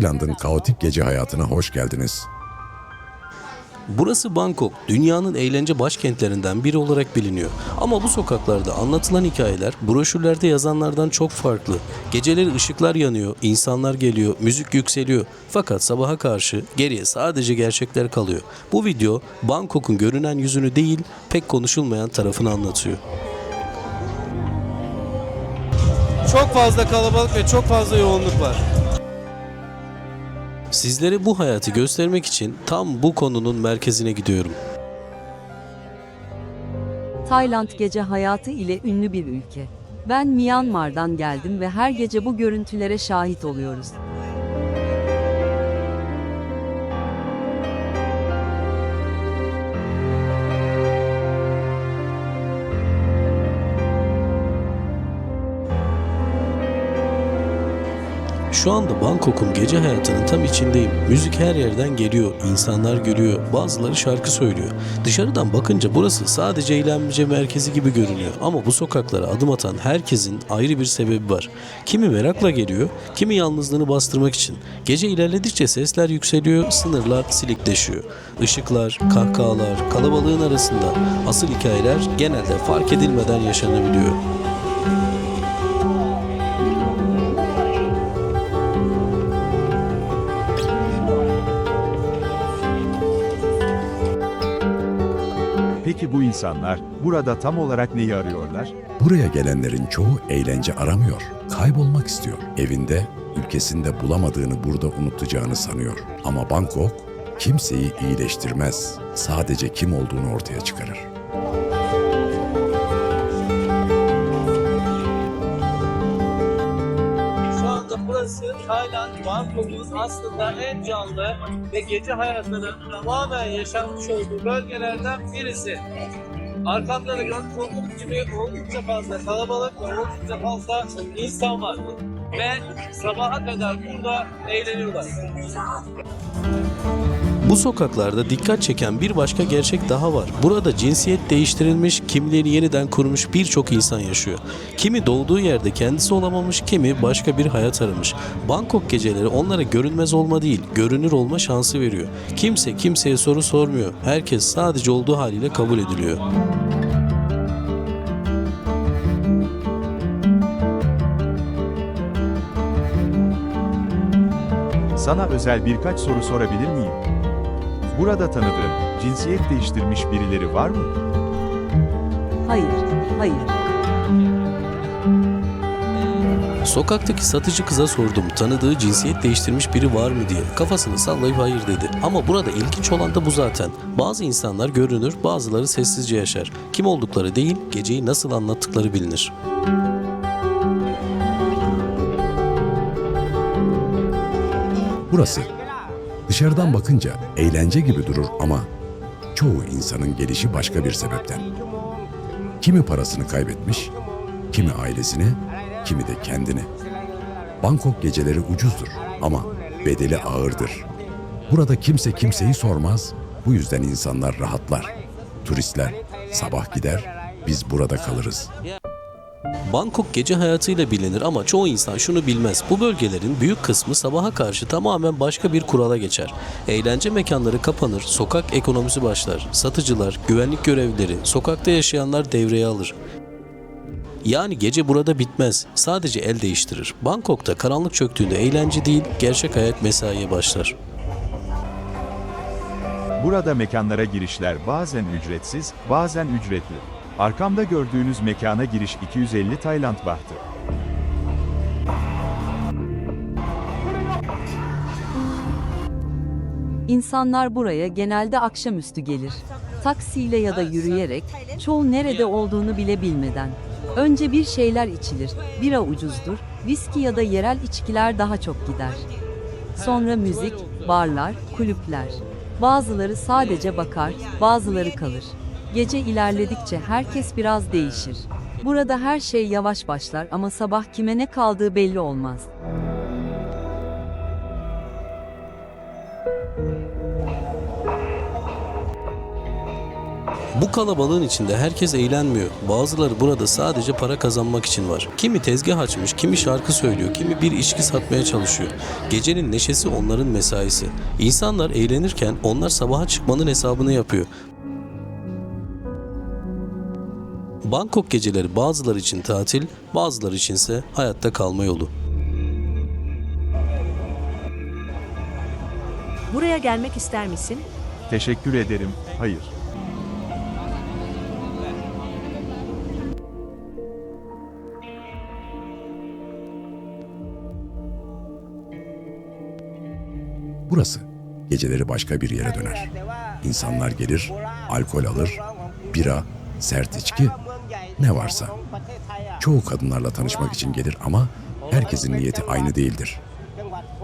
Tayland'ın kaotik gece hayatına hoş geldiniz. Burası Bangkok, dünyanın eğlence başkentlerinden biri olarak biliniyor. Ama bu sokaklarda anlatılan hikayeler broşürlerde yazanlardan çok farklı. Geceleri ışıklar yanıyor, insanlar geliyor, müzik yükseliyor. Fakat sabaha karşı geriye sadece gerçekler kalıyor. Bu video Bangkok'un görünen yüzünü değil, pek konuşulmayan tarafını anlatıyor. Çok fazla kalabalık ve çok fazla yoğunluk var. Sizlere bu hayatı göstermek için tam bu konunun merkezine gidiyorum. Tayland gece hayatı ile ünlü bir ülke. Ben Myanmar'dan geldim ve her gece bu görüntülere şahit oluyoruz. Şu anda Bangkok'un gece hayatının tam içindeyim. Müzik her yerden geliyor, insanlar gülüyor, bazıları şarkı söylüyor. Dışarıdan bakınca burası sadece eğlence merkezi gibi görünüyor. Ama bu sokaklara adım atan herkesin ayrı bir sebebi var. Kimi merakla geliyor, kimi yalnızlığını bastırmak için. Gece ilerledikçe sesler yükseliyor, sınırlar silikleşiyor. Işıklar, kahkahalar, kalabalığın arasında asıl hikayeler genelde fark edilmeden yaşanabiliyor. Peki bu insanlar burada tam olarak neyi arıyorlar? Buraya gelenlerin çoğu eğlence aramıyor, kaybolmak istiyor. Evinde, ülkesinde bulamadığını burada unutacağını sanıyor. Ama Bangkok kimseyi iyileştirmez, sadece kim olduğunu ortaya çıkarır. Burası Tayland, Bangkok'un aslında en canlı ve gece hayatının tamamen yaşanmış olduğu bölgelerden birisi. Arkamda da olduğunuz gibi oldukça fazla kalabalık ve oldukça fazla insan var. Ve sabaha kadar burada eğleniyorlar. Bu sokaklarda dikkat çeken bir başka gerçek daha var. Burada cinsiyet değiştirilmiş, kimliğini yeniden kurmuş birçok insan yaşıyor. Kimi doğduğu yerde kendisi olamamış, kimi başka bir hayat aramış. Bangkok geceleri onlara görünmez olma değil, görünür olma şansı veriyor. Kimse kimseye soru sormuyor. Herkes sadece olduğu haliyle kabul ediliyor. Sana özel birkaç soru sorabilir miyim? Burada tanıdığın, cinsiyet değiştirmiş birileri var mı? Hayır, hayır. Sokaktaki satıcı kıza sordum tanıdığı cinsiyet değiştirmiş biri var mı diye. Kafasını sallayıp hayır dedi. Ama burada ilginç olan da bu zaten. Bazı insanlar görünür, bazıları sessizce yaşar. Kim oldukları değil, geceyi nasıl anlattıkları bilinir. Burası dışarıdan bakınca eğlence gibi durur ama çoğu insanın gelişi başka bir sebepten. Kimi parasını kaybetmiş, kimi ailesini, kimi de kendini. Bangkok geceleri ucuzdur ama bedeli ağırdır. Burada kimse kimseyi sormaz, bu yüzden insanlar rahatlar. Turistler sabah gider, biz burada kalırız. Bangkok gece hayatıyla bilinir ama çoğu insan şunu bilmez. Bu bölgelerin büyük kısmı sabaha karşı tamamen başka bir kurala geçer. Eğlence mekanları kapanır, sokak ekonomisi başlar. Satıcılar, güvenlik görevlileri, sokakta yaşayanlar devreye alır. Yani gece burada bitmez. Sadece el değiştirir. Bangkok'ta karanlık çöktüğünde eğlence değil, gerçek hayat mesaiye başlar. Burada mekanlara girişler bazen ücretsiz, bazen ücretli. Arkamda gördüğünüz mekana giriş 250 Tayland bahtı. İnsanlar buraya genelde akşamüstü gelir. Taksiyle ya da yürüyerek, çoğu nerede olduğunu bile bilmeden. Önce bir şeyler içilir, bira ucuzdur, viski ya da yerel içkiler daha çok gider. Sonra müzik, barlar, kulüpler. Bazıları sadece bakar, bazıları kalır. Gece ilerledikçe herkes biraz değişir. Burada her şey yavaş başlar ama sabah kime ne kaldığı belli olmaz. Bu kalabalığın içinde herkes eğlenmiyor. Bazıları burada sadece para kazanmak için var. Kimi tezgah açmış, kimi şarkı söylüyor, kimi bir içki satmaya çalışıyor. Gecenin neşesi onların mesaisi. İnsanlar eğlenirken onlar sabaha çıkmanın hesabını yapıyor. Bangkok geceleri bazıları için tatil, bazıları içinse hayatta kalma yolu. Buraya gelmek ister misin? Teşekkür ederim. Hayır. Burası geceleri başka bir yere döner. İnsanlar gelir, alkol alır, bira, sert içki, ne varsa. Çoğu kadınlarla tanışmak için gelir ama herkesin niyeti aynı değildir.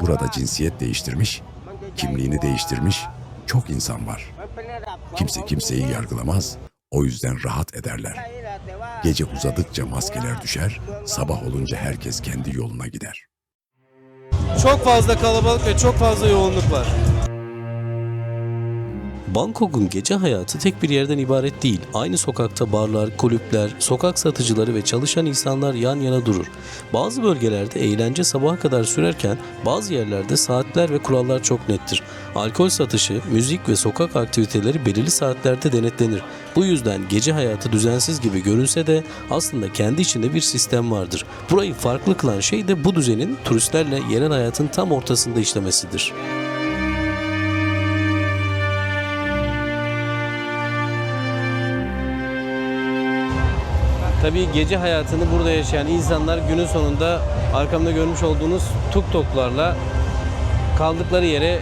Burada cinsiyet değiştirmiş, kimliğini değiştirmiş çok insan var. Kimse kimseyi yargılamaz, o yüzden rahat ederler. Gece uzadıkça maskeler düşer, sabah olunca herkes kendi yoluna gider. Çok fazla kalabalık ve çok fazla yoğunluk var. Bangkok'un gece hayatı tek bir yerden ibaret değil. Aynı sokakta barlar, kulüpler, sokak satıcıları ve çalışan insanlar yan yana durur. Bazı bölgelerde eğlence sabaha kadar sürerken bazı yerlerde saatler ve kurallar çok nettir. Alkol satışı, müzik ve sokak aktiviteleri belirli saatlerde denetlenir. Bu yüzden gece hayatı düzensiz gibi görünse de aslında kendi içinde bir sistem vardır. Burayı farklı kılan şey de bu düzenin turistlerle yerel hayatın tam ortasında işlemesidir. Tabii gece hayatını burada yaşayan insanlar günün sonunda arkamda görmüş olduğunuz tuk toklarla kaldıkları yere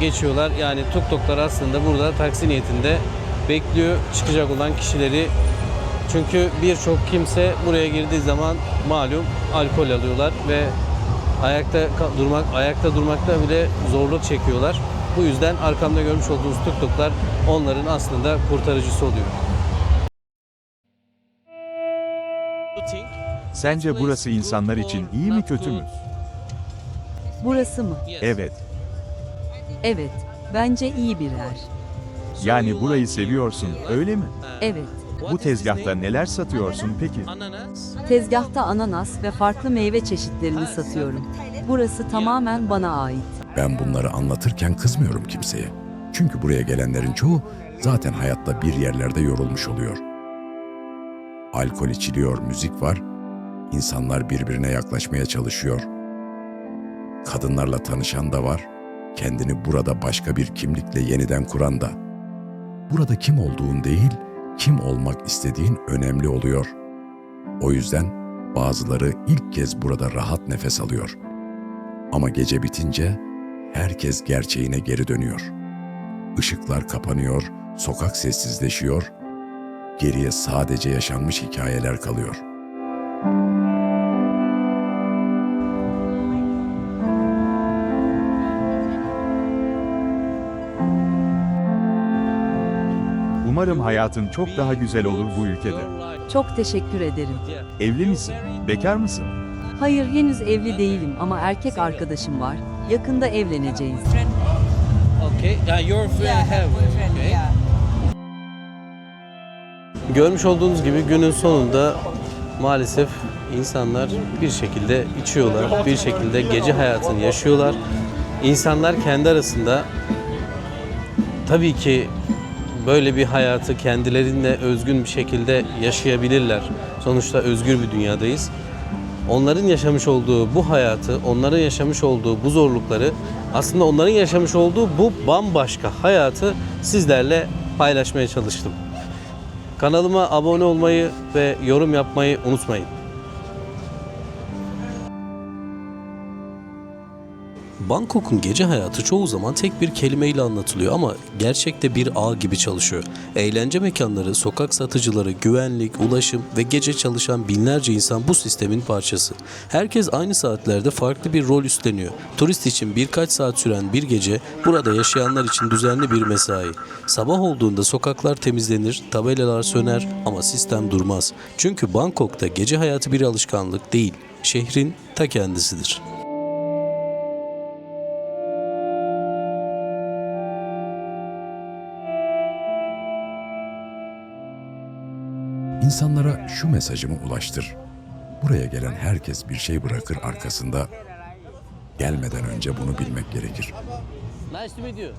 geçiyorlar. Yani tuk toklar aslında burada taksi niyetinde bekliyor çıkacak olan kişileri. Çünkü birçok kimse buraya girdiği zaman malum alkol alıyorlar ve ayakta durmak ayakta durmakta bile zorluk çekiyorlar. Bu yüzden arkamda görmüş olduğunuz tuk toklar onların aslında kurtarıcısı oluyor. Sence burası insanlar için iyi mi kötü mü? Burası mı? Evet. Evet. Bence iyi bir yer. Yani burayı seviyorsun, öyle mi? Evet. Bu tezgahta neler satıyorsun peki? Tezgahta ananas ve farklı meyve çeşitlerini satıyorum. Burası tamamen bana ait. Ben bunları anlatırken kızmıyorum kimseye. Çünkü buraya gelenlerin çoğu zaten hayatta bir yerlerde yorulmuş oluyor. Alkol içiliyor, müzik var. İnsanlar birbirine yaklaşmaya çalışıyor. Kadınlarla tanışan da var. Kendini burada başka bir kimlikle yeniden kuran da. Burada kim olduğun değil, kim olmak istediğin önemli oluyor. O yüzden bazıları ilk kez burada rahat nefes alıyor. Ama gece bitince herkes gerçeğine geri dönüyor. Işıklar kapanıyor, sokak sessizleşiyor, geriye sadece yaşanmış hikayeler kalıyor. Umarım hayatın çok daha güzel olur bu ülkede. Çok teşekkür ederim. Evli misin? Bekar mısın? Hayır henüz evli değilim ama erkek arkadaşım var. Yakında evleneceğiz. Okay. Okay. Görmüş olduğunuz gibi günün sonunda maalesef insanlar bir şekilde içiyorlar, bir şekilde gece hayatını yaşıyorlar. İnsanlar kendi arasında tabii ki böyle bir hayatı kendilerine özgün bir şekilde yaşayabilirler. Sonuçta özgür bir dünyadayız. Onların yaşamış olduğu bu hayatı, onların yaşamış olduğu bu zorlukları, aslında onların yaşamış olduğu bu bambaşka hayatı sizlerle paylaşmaya çalıştım. Kanalıma abone olmayı ve yorum yapmayı unutmayın. Bangkok'un gece hayatı çoğu zaman tek bir kelimeyle anlatılıyor ama gerçekte bir ağ gibi çalışıyor. Eğlence mekanları, sokak satıcıları, güvenlik, ulaşım ve gece çalışan binlerce insan bu sistemin parçası. Herkes aynı saatlerde farklı bir rol üstleniyor. Turist için birkaç saat süren bir gece burada yaşayanlar için düzenli bir mesai. Sabah olduğunda sokaklar temizlenir, tabelalar söner ama sistem durmaz. Çünkü Bangkok'ta gece hayatı bir alışkanlık değil, şehrin ta kendisidir. İnsanlara şu mesajımı ulaştır. Buraya gelen herkes bir şey bırakır arkasında. Gelmeden önce bunu bilmek gerekir. Nice to meet you.